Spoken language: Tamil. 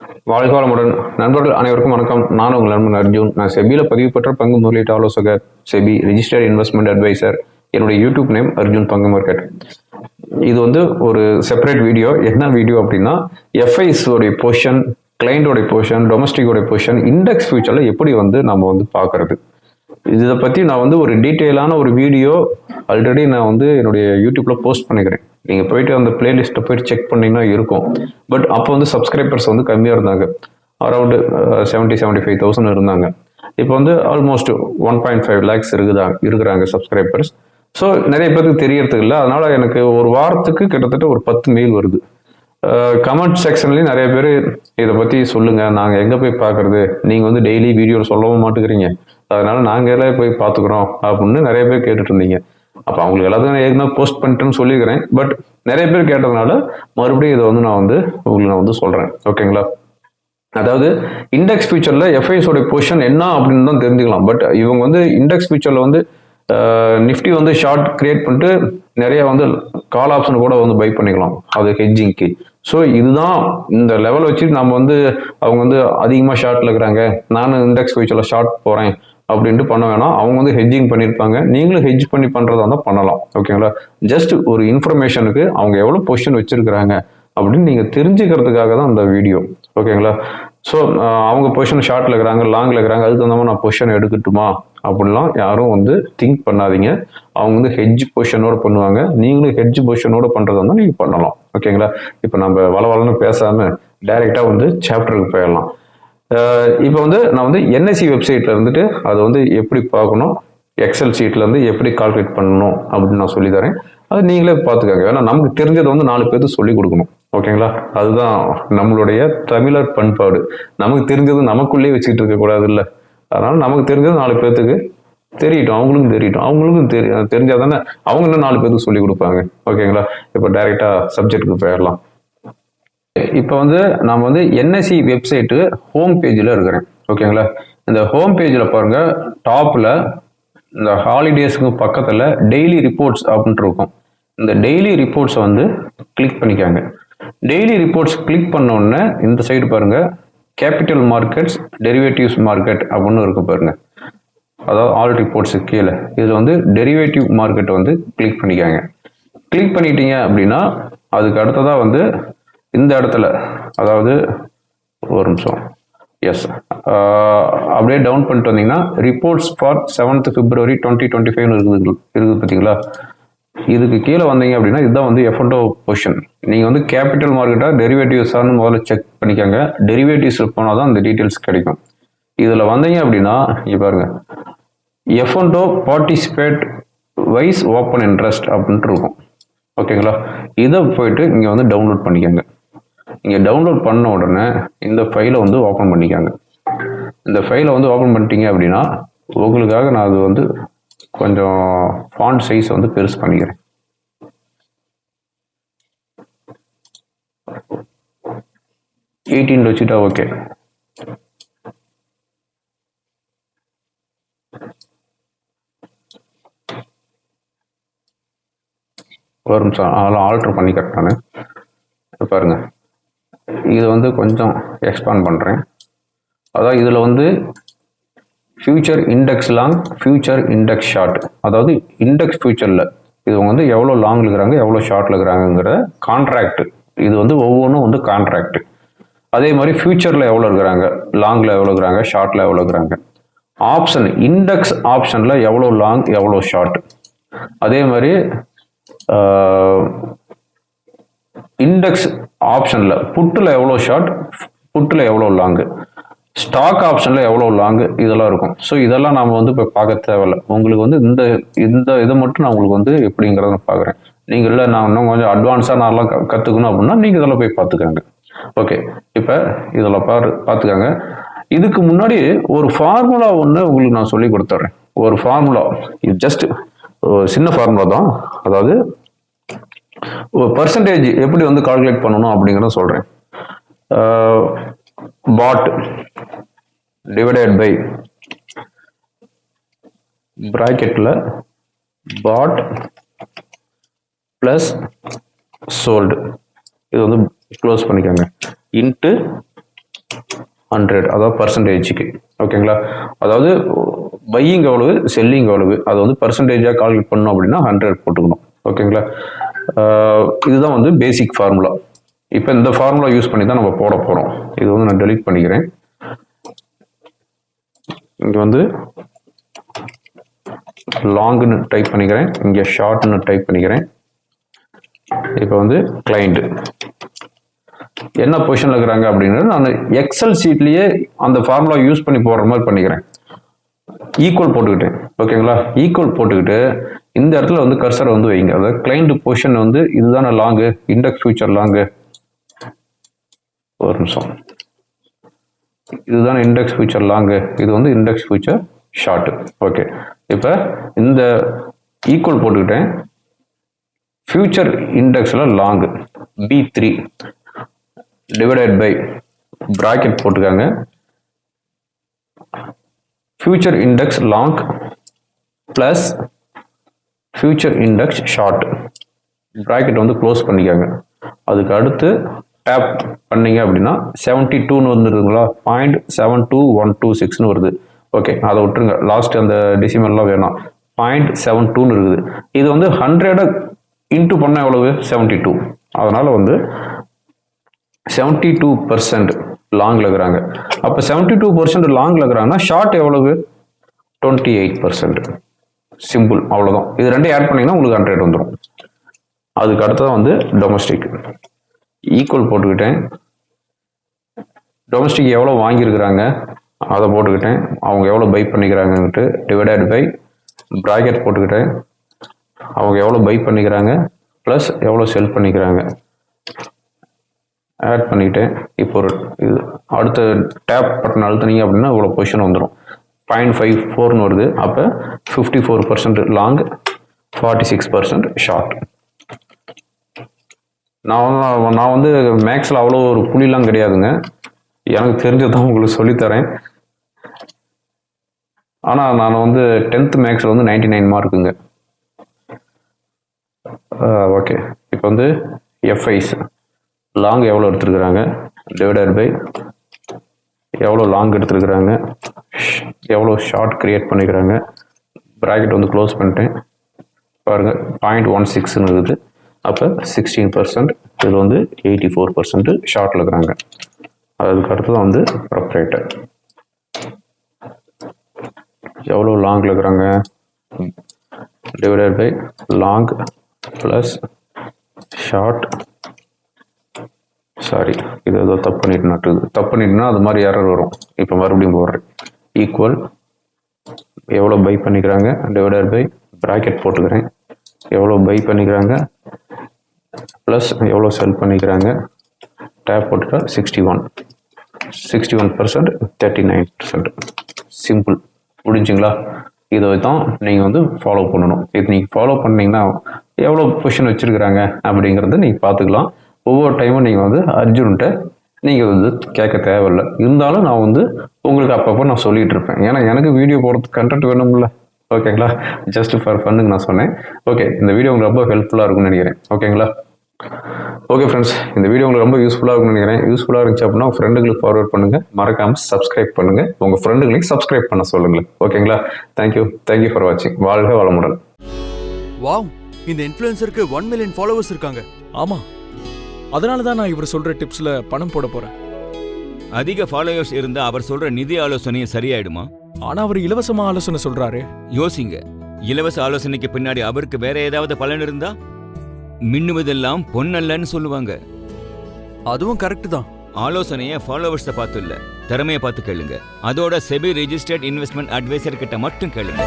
வாழ்க வளமுடன் நண்பர்கள் அனைவருக்கும் வணக்கம். நான் உங்கள் நண்பன் அர்ஜுன். நான் செபியில் பதிவு பெற்ற பங்கு முதலீட்டு ஆலோசகர் செபி ரிஜிஸ்டர்ட் இன்வெஸ்ட்மெண்ட் அட்வைசர் என்னுடைய யூடியூப் நேம் அர்ஜுன் பங்கு மார்க்கெட் இது வந்து ஒரு செப்பரேட் வீடியோ என்ன வீடியோ அப்படின்னா எஃப்ஐஸோடைய பொசிஷன் கிளைண்டோடைய பொசிஷன் டொமஸ்டிக்கோடைய பொசிஷன் இண்டெக்ஸ் ஃபியூச்சரில் எப்படி வந்து நம்ம வந்து பார்க்கறது. இதை பற்றி நான் வந்து ஒரு டீட்டெயிலான ஒரு வீடியோ ஆல்ரெடி நான் வந்து என்னுடைய யூடியூப்பில் போஸ்ட் பண்ணிக்கிறேன். நீங்கள் போயிட்டு அந்த பிளேலிஸ்ட்டை போயிட்டு செக் பண்ணிங்கன்னா இருக்கும். பட் அப்போ வந்து சப்ஸ்கிரைபர்ஸ் வந்து கம்மியாக இருந்தாங்க. Around seventy seventy five thousand இருந்தாங்க. இப்போ வந்து almost one point five lakhs இருக்குதா இருக்கிறாங்க சப்ஸ்கிரைபர்ஸ் ஸோ நிறைய பேருக்கு தெரியறதுக்கு இல்லை. அதனால் எனக்கு ஒரு வாரத்துக்கு கிட்டத்தட்ட ஒரு பத்து மெயில் வருது. Uh, கமெண்ட் செக்ஷன்லேயும் நிறைய பேர் இதை பற்றி சொல்லுங்கள் நாங்கள் எங்கே போய் பார்க்குறது? நீங்கள் வந்து டெய்லி வீடியோ சொல்லவும் மாட்டேங்கிறீங்க அதனால நாங்களே போய் பார்த்துக்குறோம் அப்படின்னு நிறைய பேர் கேட்டுட்டு இருந்தீங்க. அப்போ அவங்களுக்கு எல்லாத்தையும் ஏற்கனவே போஸ்ட் பண்ணிட்டேன்னு சொல்லியிருக்கிறேன் பட் நிறைய பேர் கேட்டதுனால மறுபடியும் இதை வந்து நான் வந்து உங்களுக்கு நான் வந்து சொல்கிறேன் ஓகேங்களா அதாவது இண்டெக்ஸ் ஃபியூச்சரில் எஃப்ஐஸோட பொசிஷன் என்ன அப்படின்னு தான் தெரிஞ்சுக்கலாம். பட் இவங்க வந்து இண்டெக்ஸ் ஃபியூச்சரில் வந்து நிஃப்டி வந்து ஷார்ட் கிரியேட் பண்ணிட்டு நிறைய வந்து கால் ஆப்ஷன் கூட வந்து பை பண்ணிக்கலாம். அது ஹெட்ஜிங்க்கு ஸோ இதுதான் இந்த லெவல் வச்சு நம்ம வந்து அவங்க வந்து அதிகமாக ஷார்ட்ல இருக்கிறாங்க. நானும் இண்டெக்ஸ் ஃபியூச்சரில் ஷார்ட் போகிறேன் அப்படின்ட்டு பண்ண வேணாம். அவங்க வந்து ஹெஜ்ஜிங் பண்ணியிருப்பாங்க நீங்களும் ஹெஜ் பண்ணி பண்ணுறதா இருந்தால் பண்ணலாம். ஓகேங்களா ஜஸ்ட் ஒரு இன்ஃபர்மேஷனுக்கு அவங்க எவ்வளோ பொசிஷன் வச்சுருக்கிறாங்க அப்படின்னு நீங்கள் தெரிஞ்சுக்கிறதுக்காக தான் அந்த வீடியோ ஓகேங்களா ஸோ அவங்க பொசிஷன் ஷார்ட்டில் இருக்கிறாங்க லாங்கில் இருக்கிறாங்க அதுக்கு தகுந்த மாதிரி நான் பொசிஷன் எடுக்கட்டுமா? அப்படிலாம் யாரும் வந்து திங்க் பண்ணாதீங்க. அவங்க வந்து ஹெஜ் பொசிஷனோட பண்ணுவாங்க. நீங்களும் ஹெஜ் பொசிஷனோட பண்ணுறதா இருந்தால் நீங்கள் பண்ணலாம். ஓகேங்களா இப்போ நம்ம வள வளன்னு பேசாமல் டைரெக்டாக வந்து சாப்டருக்கு போயிடலாம். இப்போ வந்து நான் வந்து என்எஸ்சி வெப்சைட்டில் இருந்துட்டு அதை வந்து எப்படி பார்க்கணும்? எக்ஸல் ஷீட்டில் இருந்து எப்படி கால்குலேட் பண்ணணும் அப்படின்னு நான் சொல்லி தரேன். அது நீங்களே பார்த்துக்கோங்க. ஏன்னா நமக்கு தெரிஞ்சதை வந்து நாலு பேர்த்து சொல்லி கொடுக்கணும். ஓகேங்களா? அதுதான் நம்மளுடைய தமிழர் பண்பாடு. நமக்கு தெரிஞ்சது நமக்குள்ளேயே வச்சுக்கிட்டு இருக்கக்கூடாது இல்லை அதனால் நமக்கு தெரிஞ்சது நாலு பேர்த்துக்கு தெரியட்டும். அவங்களுக்கும் தெரியட்டும். அவங்களுக்கும் தெரி தெரிஞ்சால் தானே அவங்க இன்னும் நாலு பேருக்கு சொல்லி கொடுப்பாங்க. ஓகேங்களா? இப்போ டைரெக்டாக சப்ஜெக்ட்டுக்கு போயிடலாம். இப்போ வந்து நான் வந்து என்எஸ்சி வெப்சைட்டு ஹோம் பேஜில் இருக்கிறேன். ஓகேங்களா இந்த ஹோம் பேஜில் பாருங்க டாப்பில் இந்த ஹாலிடேஸ்க்கு பக்கத்தில் டெய்லி ரிப்போர்ட்ஸ் அப்படின்ட்டு இருக்கும். இந்த டெய்லி ரிப்போர்ட்ஸை வந்து கிளிக் பண்ணிக்காங்க. டெய்லி ரிப்போர்ட்ஸ் கிளிக் பண்ணோடனே இந்த சைடு பாருங்க கேபிட்டல் மார்க்கெட்ஸ் டெரிவேட்டிவ்ஸ் மார்க்கெட் அப்படின்னு இருக்கு பாருங்கள் அதாவது ஆல் ரிப்போர்ட்ஸு கீழே. இதில் வந்து டெரிவேட்டிவ் மார்க்கெட்டை வந்து கிளிக் பண்ணிக்காங்க. கிளிக் பண்ணிட்டீங்க அப்படின்னா அதுக்கு அடுத்ததாக வந்து இந்த இடத்துல அதாவது ஒரு நிமிஷம். எஸ் அப்படியே டவுன் பண்ணிட்டு வந்தீங்கன்னா reports for seventh February twenty twenty ஃபைவ்னு இருக்குது இருக்குது பார்த்தீங்களா? இதுக்கு கீழே வந்தீங்க அப்படின்னா இதுதான் வந்து எஃப்என்டோ பொசிஷன் நீங்கள் வந்து கேபிட்டல் மார்க்கெட்டாக டெரிவேட்டிவ்ஸான்னு முதல்ல செக் பண்ணிக்கோங்க. டெரிவேட்டிவ்ஸில் போனால் தான் அந்த டீட்டெயில்ஸ் கிடைக்கும். இதில் வந்தீங்க அப்படின்னா இங்கே பாருங்க. எஃப்என்டோ பார்ட்டிசிபேட் வைஸ் ஓப்பன் இன்ட்ரெஸ்ட் அப்படின்ட்டு இருக்கும். ஓகேங்களா இதை போயிட்டு இங்கே வந்து டவுன்லோட் பண்ணிக்கோங்க. நீங்கள் டவுன்லோட் பண்ண உடனே இந்த ஃபைலை வந்து ஓப்பன் பண்ணிக்காங்க. இந்த ஃபைலை வந்து ஓப்பன் பண்ணிட்டீங்க அப்படின்னா உங்களுக்காக நான் அது வந்து கொஞ்சம் ஃபாண்ட் சைஸ் வந்து பெருசு பண்ணிக்கிறேன். எயிட்டீன் வச்சுட்டா ஓகே ஒரு நிமிஷம் அதெல்லாம் ஆல்ட்ரு பண்ணிக்கிறேன் நான் பாருங்க. இது வந்து கொஞ்சம் எக்ஸ்பாண்ட் பண்ணுறேன் அதாவது இதில் வந்து future index long future index short அதாவது இண்டெக்ஸ் ஃபியூச்சரில் இது வந்து எவ்வளோ லாங்கில் இருக்கிறாங்க எவ்வளோ ஷார்ட்டில் இருக்கிறாங்கங்கிற கான்ட்ராக்ட் இது வந்து ஒவ்வொன்றும் வந்து கான்ட்ராக்ட் அதே மாதிரி ஃபியூச்சரில் எவ்வளோ இருக்கிறாங்க லாங்கில் எவ்வளோ இருக்கிறாங்க ஷார்ட்டில் எவ்வளோ இருக்கிறாங்க. ஆப்ஷன் இண்டெக்ஸ் ஆப்ஷனில் எவ்வளோ லாங் எவ்வளோ ஷார்ட் அதே மாதிரி இண்டெக்ஸ் ஆப்ஷனில் புட்டில் எவ்வளோ ஷார்ட் புட்டில் எவ்வளோ லாங்கு ஸ்டாக் ஆப்ஷனில் எவ்வளோ லாங்கு இதெல்லாம் இருக்கும். ஸோ இதெல்லாம் நாம் வந்து இப்போ பார்க்க தேவையில்ல. உங்களுக்கு வந்து இந்த இந்த இதை மட்டும் நான் உங்களுக்கு வந்து எப்படிங்கிறத பார்க்குறேன். நீங்கள் இல்லை நான் இன்னும் கொஞ்சம் அட்வான்ஸாக நான்லாம் கற்றுக்கணும் அப்படின்னா நீங்கள் இதெல்லாம் போய் பார்த்துக்கோங்க. ஓகே இப்போ இதில் பாரு பார்த்துக்கோங்க. இதுக்கு முன்னாடி ஒரு ஃபார்முலா ஒன்று உங்களுக்கு நான் சொல்லி கொடுத்துட்றேன். ஒரு ஃபார்முலா இது ஜஸ்ட் சின்ன ஃபார்முலா தான். அதாவது பர்சன்டேஜ் எப்படி வந்து கால்குலேட் பண்ணணும் அப்படிங்கிறத சொல்கிறேன் பாட் டிவைடட் பை ப்ராக்கெட்டில் பாட் ப்ளஸ் சோல்டு இது வந்து க்ளோஸ் பண்ணிக்கோங்க. இன்ட்டு ஹண்ட்ரட் அதாவது பர்சன்டேஜுக்கு ஓகேங்களா அதாவது பையிங் எவ்வளவு செல்லிங் எவ்வளவு அதை வந்து பர்சன்டேஜாக கால்குலேட் பண்ணோம் அப்படின்னா ஹண்ட்ரட் போட்டுக்கணும். ஓகேங்களா இதுதான் வந்து பேசிக் ஃபார்முலா இப்போ இந்த ஃபார்முலா யூஸ் பண்ணி தான் நம்ம போட போகிறோம் இது வந்து நான் டெலீட் பண்ணிக்கிறேன். இங்கே வந்து லாங்னு டைப் பண்ணிக்கிறேன். இங்கே ஷார்ட்னு டைப் பண்ணிக்கிறேன். இப்போ வந்து கிளைண்ட் என்ன பொசிஷனில் இருக்கிறாங்க அப்படிங்கிறது நான் எக்ஸல் சீட்லேயே அந்த ஃபார்முலா யூஸ் பண்ணி போடுற மாதிரி பண்ணிக்கிறேன். ஈக்குவல் போட்டுக்கிட்டேன். ஓகேங்களா ஈக்குவல் போட்டுக்கிட்டு இந்த இடத்துல வந்து கர்சரை வந்து வைங்க. அதாவது கிளைண்ட் பொசிஷன் வந்து இதுதானே லாங்கு இண்டெக்ஸ் ஃபியூச்சர் லாங்கு ஒரு நிமிஷம். இதுதான் இண்டெக்ஸ் ஃபியூச்சர் லாங்கு இது வந்து இண்டெக்ஸ் ஃபியூச்சர் ஷார்ட்டு ஓகே இப்போ இந்த ஈக்குவல் போட்டுக்கிட்டேன். Future இண்டெக்ஸில் long B three divided by bracket போட்டுக்காங்க. Future index long plus future index short bracket வந்து க்ளோஸ் பண்ணிக்காங்க. அதுக்கு அடுத்து டேப் பண்ணீங்க அப்படின்னா செவன்ட்டி டூன்னு வந்துருதுங்களா? Point seven two one two சிக்ஸ்னு வருது. ஓகே அதை விட்டுருங்க. லாஸ்ட் அந்த டிசிமெல்லாம் வேணாம். பாயிண்ட் செவன் டூன்னு இருக்குது. இது வந்து ஹண்ட்ரடை இன்ட்டு பண்ண எவ்வளவு? செவன்ட்டி டூ அதனால் வந்து செவன்ட்டி டூ பர்சன்ட் லாங்கில் இருக்கிறாங்க. அப்போ செவன்ட்டி டூ பர்சன்ட் லாங்கில் இருக்கிறாங்கன்னா ஷார்ட் எவ்வளவு? டுவெண்ட்டி எயிட் பர்சன்ட் சிம்பிள் அவ்வளோதான் இது ரெண்டையும் ஆட் பண்ணிங்கன்னா உங்களுக்கு ஹண்ட்ரட் வந்துடும் அதுக்கு அடுத்ததான் வந்து டொமஸ்டிக் ஈக்குவல் போட்டுக்கிட்டேன். டொமஸ்டிக் எவ்வளோ வாங்கியிருக்கிறாங்க அதை போட்டுக்கிட்டேன். அவங்க எவ்வளோ பை பண்ணிக்கிறாங்கன்ட்டு டிவைடட் பை ப்ராக்கெட் போட்டுக்கிட்டேன். அவங்க எவ்வளோ பை பண்ணிக்கிறாங்க ப்ளஸ் எவ்வளோ செல் பண்ணிக்கிறாங்க. ஆட் பண்ணிக்கிட்டேன். இப்போ ஒரு இது அடுத்த டேப் பட்டன் அழுத்துனீங்க அப்படின்னா இவ்வளோ பொசிஷன் வந்துடும் பாயிண்ட் ஃபைவ் ஃபோர்னு வருது. அப்போ fifty four percent long forty six percent short நான் வந்து நான் வந்து மேக்ஸில் அவ்வளோ ஒரு புலிலாம் கிடையாதுங்க. எனக்கு தெரிஞ்சதான் உங்களுக்கு சொல்லித்தரேன். ஆனால் நான் வந்து டென்த் மேக்ஸில் வந்து நைன்டி நைன் மார்க்குங்க ஓகே இப்போ வந்து எஃப்ஐஸ் லாங் எவ்வளோ எடுத்துருக்குறாங்க? டிவைடட் பை எவ்வளோ லாங் எடுத்துருக்குறாங்க? எவ்வளோ ஷார்ட் க்ரியேட் பண்ணிக்கிறாங்க. ப்ராக்கெட் வந்து க்ளோஸ் பண்ணிட்டேன் பாருங்கள் பாயிண்ட் ஒன் சிக்ஸ்னு இருக்குது. அப்போ சிக்ஸ்டீன் பர்சன்ட் இதில் வந்து எயிட்டி ஃபோர் பர்சன்ட் ஷார்ட்டில் இருக்கிறாங்க. அதுக்கு அடுத்து தான் வந்து ப்ரொப்ரேட்டர் எவ்வளோ லாங்கில் இருக்கிறாங்க? Divided by long plus short sorry இது ஏதோ தப்பு பண்ணிட்டு நட்டுது. தப்பு பண்ணிட்டுனா அது மாதிரி எரர் வரும். இப்போ மறுபடியும் போடுறேன். ஈக்குவல் எவ்வளோ பை பண்ணிக்கிறாங்க? டிவைடட் பை ப்ராக்கெட் போட்டுக்கிறேன். எவ்வளோ பை பண்ணிக்கிறாங்க? ப்ளஸ் எவ்வளோ செல் பண்ணிக்கிறாங்க? டேப் போட்டுட்டா sixty one sixty one percent thirty nine percent simple முடிஞ்சுங்களா இதை தான் நீங்கள் வந்து ஃபாலோ பண்ணணும். இது நீங்கள் ஃபாலோ பண்ணிங்கன்னா எவ்வளோ பொசிஷன் வச்சுருக்குறாங்க அப்படிங்கிறத நீங்கள் பார்த்துக்கலாம். ஒவ்வொரு டைமும் நீங்கள் வந்து அர்ஜுன்கிட்ட நீங்கள் வந்து கேட்க தேவையில்லை. இருந்தாலும் நான் வந்து உங்களுக்கு அப்பப்போ நான் சொல்லிட்டு இருப்பேன். ஏன்னா எனக்கு வீடியோ போடுறதுக்கு கண்டென்ட் வேணும்ல. ஓகேங்களா ஜஸ்ட் ஃபார் ஃபன்னுக்கு நான் சொன்னேன். ஓகே இந்த வீடியோ உங்களுக்கு ரொம்ப ஹெல்ப்ஃபுல்லாக இருக்கும்னு நினைக்கிறேன். ஓகேங்களா ஓகே ஃப்ரெண்ட்ஸ் இந்த வீடியோ உங்களுக்கு ரொம்ப யூஸ்ஃபுல்லாக இருக்கும்னு நினைக்கிறேன். யூஸ்ஃபுல்லாக இருந்துச்சு அப்படின்னா ஃப்ரெண்டுகளுக்கு ஃபார்வர்ட் பண்ணுங்கள் மறக்காமல் சப்ஸ்கிரைப் பண்ணுங்கள் உங்கள் ஃப்ரெண்டுகளையும் சப்ஸ்கிரைப் பண்ண சொல்லுங்கள் ஓகேங்களா தேங்க்யூ தேங்க்யூ ஃபார் வாட்சிங் வாழ்க வளமுடன். வாவ் இந்த இன்ஃப்ளூயன்சருக்கு ஒன் மில்லியன் ஃபாலோவர்ஸ் இருக்காங்க. ஆமாம் அதனால தான் நான் இவர் சொல்ற டிப்ஸ்ல பணம் போட போறேன். அதிக ஃபாலோயர்ஸ் இருந்தா அவர் சொல்ற நிதி ஆலோசனையும் சரியாயிடுமா? ஆனா அவர் இலவசமா ஆலோசனை சொல்றாரு. யோசிங்க. இலவச ஆலோசனைக்கு பின்னாடி அவருக்கு வேற ஏதாவது பலன் இருந்தா? மின்னுவதெல்லாம் பொன்னல்லன்னு சொல்லுவாங்க. அதுவும் கரெக்ட் தான். ஆலோசனைய ஃபாலோவர்ஸை பார்த்து இல்ல திறமையை பார்த்து கேளுங்க. அதோட செபி ரெஜிஸ்டர்ட் இன்வெஸ்ட்மெண்ட் அட்வைசர் கிட்ட மட்டும் கேளுங்க.